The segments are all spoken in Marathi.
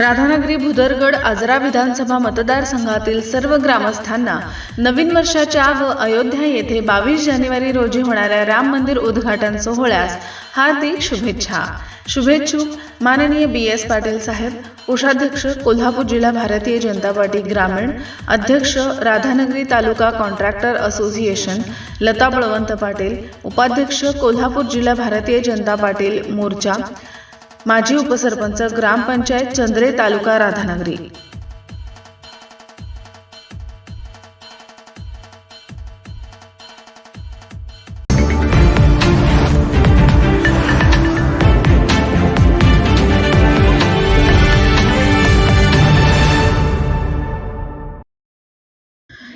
राधानगरी भुदरगड आजरा विधानसभा मतदारसंघातील सर्व ग्रामस्थांना नवीन वर्षाच्या व अयोध्या येथे बावीस जानेवारी रोजी होणाऱ्या राम मंदिर उद्घाटन सोहळ्यास हार्दिक शुभेच्छा. शुभेच्छुक माननीय बी एस पाटील साहेब कोषाध्यक्ष कोल्हापूर जिल्हा भारतीय जनता पार्टी ग्रामीण अध्यक्ष राधानगरी तालुका कॉन्ट्रॅक्टर असोसिएशन लता बळवंत पाटील उपाध्यक्ष कोल्हापूर जिल्हा भारतीय जनता पाटील मोर्चा माजी उपसरपंच ग्रामपंचायत चंद्रे तालुका राधानगरी.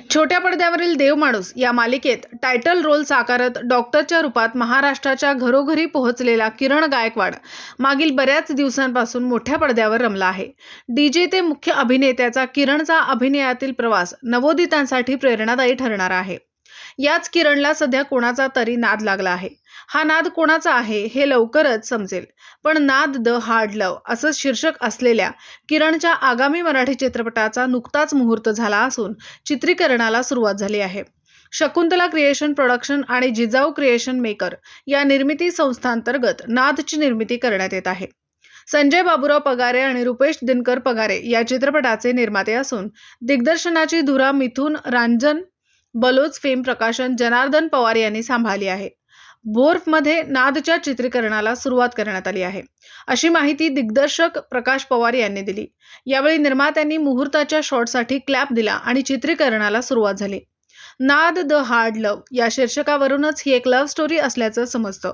छोट्या पडद्यावरील देव माणूस या मालिकेत टायटल रोल साकारत डॉक्टरच्या रूपात महाराष्ट्राच्या घरोघरी पोहोचलेला किरण गायकवाड मागील बऱ्याच दिवसांपासून मोठ्या पडद्यावर रमला आहे. डीजे ते मुख्य अभिनेत्याचा किरणचा अभिनयातील प्रवास नवोदितांसाठी प्रेरणादायी ठरणार आहे. याच किरणला सध्या कोणाचा तरी नाद लागला आहे. हा नाद कोणाचा आहे हे लवकरच समजेल. पण नाद द हार्ड लव असं शीर्षक असलेल्या किरणच्या आगामी मराठी चित्रपटाचा नुकताच मुहूर्त झाला असून चित्रीकरणाला सुरुवात झाली आहे. शकुंतला क्रिएशन प्रोडक्शन आणि जिजाऊ क्रिएशन मेकर या निर्मिती संस्थांतर्गत नादची निर्मिती करण्यात येत आहे. संजय बाबुराव पगारे आणि रुपेश दिनकर पगारे या चित्रपटाचे निर्माते असून दिग्दर्शनाची धुरा मिथून रांजन बलोच फेम प्रकाशन जनार्दन पवार यांनी सांभाळली आहे. बोर्फमध्ये नादच्या चित्रीकरणाला सुरुवात करण्यात आली आहे. अशी माहिती दिग्दर्शक प्रकाश पवार यांनी दिली. यावेळी निर्मात्यांनी मुहूर्ताच्या शॉटसाठी क्लॅप दिला आणि चित्रीकरणाला सुरुवात झाली. नाद द हार्ड लव या शीर्षकावरूनच ही एक लव्ह स्टोरी असल्याचं समजतं.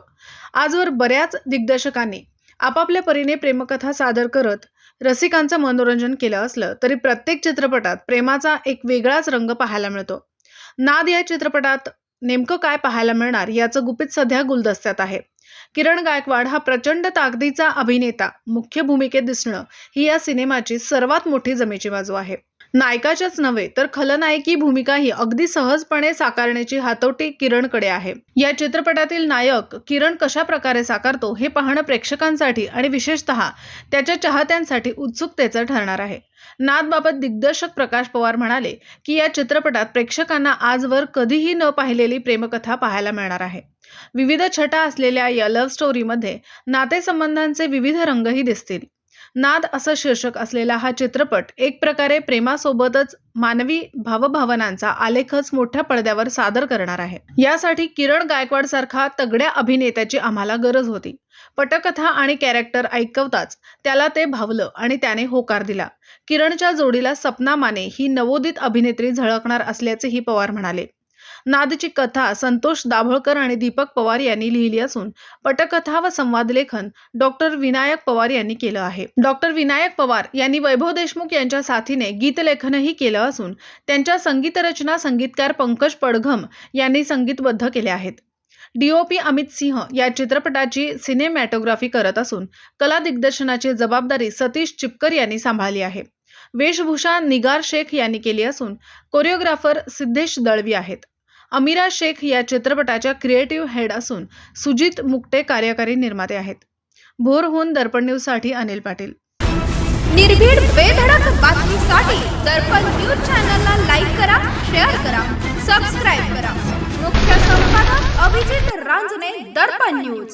आजवर बऱ्याच दिग्दर्शकांनी आपापल्या परीने प्रेमकथा सादर करत रसिकांचं मनोरंजन केलं असलं तरी प्रत्येक चित्रपटात प्रेमाचा एक वेगळाच रंग पाहायला मिळतो. नाद या चित्रपटात नेमकं काय पाहायला मिळणार याचं गुपित सध्या गुलदस्त्यात आहे. किरण गायकवाड हा प्रचंड ताकदीचा अभिनेता मुख्य भूमिकेत दिसणं ही या सिनेमाची सर्वात मोठी जमेची बाजू आहे. नायकाच्याच नव्हे तर खलनायकी भूमिकाही अगदी सहजपणे साकारण्याची हातोटी किरणकडे आहे. या चित्रपटातील नायक किरण कशा प्रकारे साकारतो हे पाहणं प्रेक्षकांसाठी आणि विशेषतः त्याच्या चाहत्यांसाठी उत्सुकतेचं ठरणार आहे. नादबाबत दिग्दर्शक प्रकाश पवार म्हणाले की या चित्रपटात प्रेक्षकांना आजवर कधीही न पाहिलेली प्रेमकथा पाहायला मिळणार आहे. विविध छटा असलेल्या या लव्ह स्टोरीमध्ये नातेसंबंधांचे विविध रंगही दिसतील. नाद असं शीर्षक असलेला हा चित्रपट एक प्रकारे प्रेमासोबतच मानवी भावभावनांचा आलेखच मोठ्या पडद्यावर सादर करणार आहे. यासाठी किरण गायकवाड सारखा तगड्या अभिनेत्याची आम्हाला गरज होती. पटकथा आणि कॅरेक्टर ऐकवताच त्याला ते भावलं आणि त्याने होकार दिला. किरणच्या जोडीला सपना माने ही नवोदित अभिनेत्री झळकणार असल्याचेही पवार म्हणाले. नादची कथा संतोष दाभोळकर आणि दीपक पवार यांनी लिहिली असून पटकथा व संवाद लेखन डॉक्टर विनायक पवार यांनी केलं आहे. डॉक्टर विनायक पवार यांनी वैभव देशमुख यांच्या साथीने गीतलेखनही केलं असून त्यांच्या संगीत रचना संगीतकार पंकज पडघम यांनी संगीतबद्ध केल्या आहेत. डीओपी अमित सिंह या चित्रपटाची सिनेमॅटोग्राफी करत असून कला दिग्दर्शनाची जबाबदारी सतीश चिपकर यांनी सांभाळली आहे. वेशभूषा निगार शेख यांनी केली असून कोरिओग्राफर सिद्धेश दळवी आहेत. अमीरा शेख या चित्रपटाच्या क्रिएटिव्ह हेड असून सुजित मुकटे कार्यकारी निर्माते आहेत. भोरहून दर्पण न्यूजसाठी अनिल पाटील. निर्भीड बेधडक बातमीसाठी दर्पण न्यूज चॅनलला लाईक करा शेअर करा सबस्क्राईब करा. मुख्य संपादक अभिजित रांजणे दर्पण न्यूज